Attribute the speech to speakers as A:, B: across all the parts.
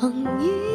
A: 风雨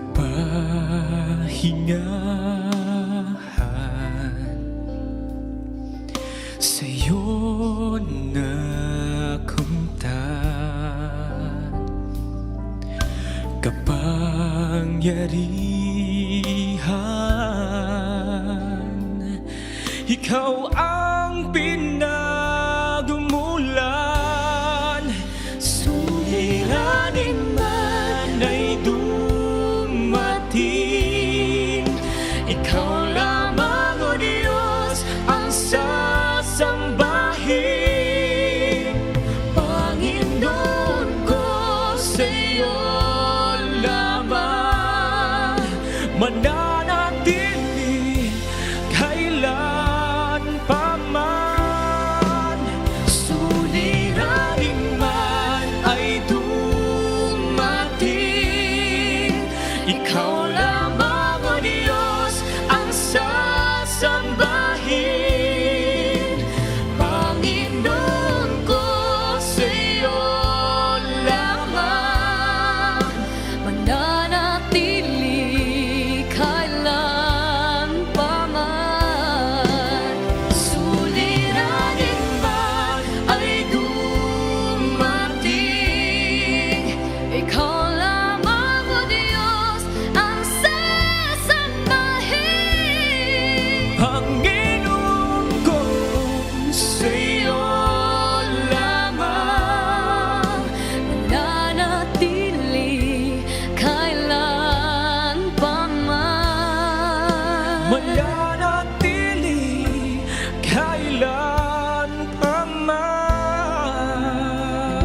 B: kapahingahan Sa'yo nakamta Kapangyarihan Ikaw ang pinagumulan
A: Suliranin man
B: ay dumating mananatili kailan pa man Suliranin man ay dumating. Ikaw lamang o Diyos ang sasambahin. mananatili kailan pa man.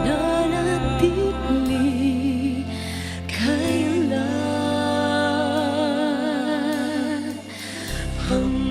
A: Mananatili kailan pa man.